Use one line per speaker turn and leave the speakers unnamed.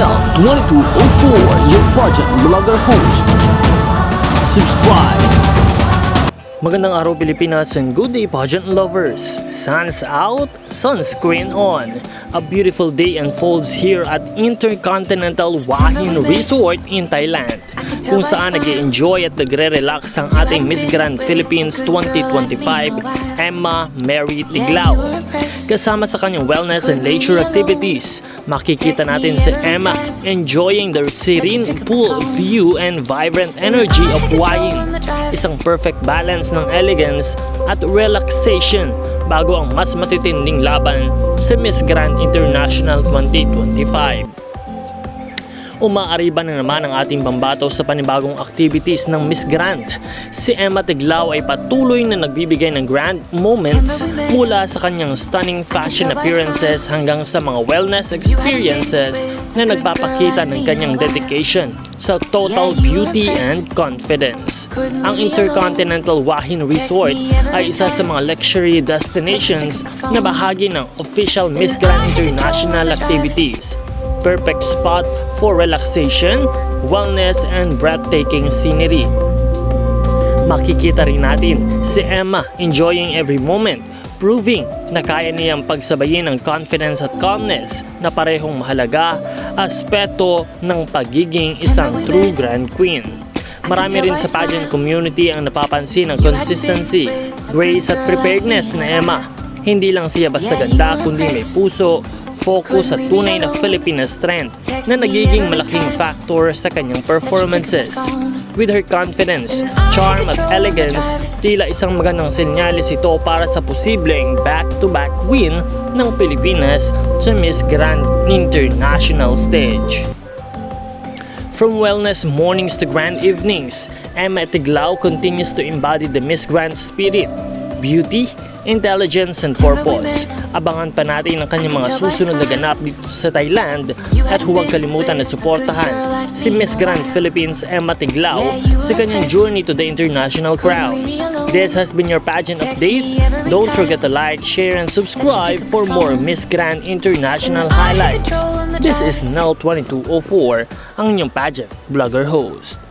Nel 2204, your project vlogger host. Subscribe. Magandang araw Pilipinas and good day pageant lovers. Sun's out, sunscreen on. A beautiful day unfolds here at Intercontinental Wahin Resort in Thailand kung saan nag enjoy at nagre-relax ang ating Miss Grand Philippines 2025, Emma Mary Tiglao. Kasama sa kanyang wellness and leisure activities, makikita natin si Emma enjoying the serene pool view and vibrant energy of Wahin. Isang perfect balance ng elegance at relaxation bago ang mas matitinding laban sa Miss Grand International 2025. Umaariba na naman ang ating pambato sa panibagong activities ng Miss Grand. Si Emma Tiglao ay patuloy na nagbibigay ng grand moments mula sa kanyang stunning fashion appearances hanggang sa mga wellness experiences na nagpapakita ng kanyang dedication sa total beauty and confidence. Ang Intercontinental Wahin Resort ay isa sa mga luxury destinations na bahagi ng official Miss Grand International activities. Perfect spot for relaxation, wellness, and breathtaking scenery. Makikita rin natin si Emma enjoying every moment, proving na kaya niyang pagsabayin ang confidence at calmness na parehong mahalaga aspeto ng pagiging isang true Grand Queen. Marami rin sa pageant community ang napapansin ang consistency, grace at preparedness na Emma. Hindi lang siya basta ganda kundi may puso, focus at tunay na Filipina strength na nagiging malaking factor sa kanyang performances. With her confidence, charm at elegance, tila isang magandang senyalis ito para sa posibleng back-to-back win ng Pilipinas sa Miss Grand International stage. From wellness mornings to grand evenings, Emma Tiglao continues to embody the Miss Grand spirit, beauty, intelligence, and purpose. Abangan pa natin ang kanyang mga susunod na ganap dito sa Thailand at huwag kalimutan na suportahan si Miss Grand Philippines Emma Tiglao sa kanyang journey to the international crowd. This has been your pageant update. Don't forget to like, share, and subscribe for more Miss Grand International highlights. This is Nel2204, ang inyong pageant vlogger host.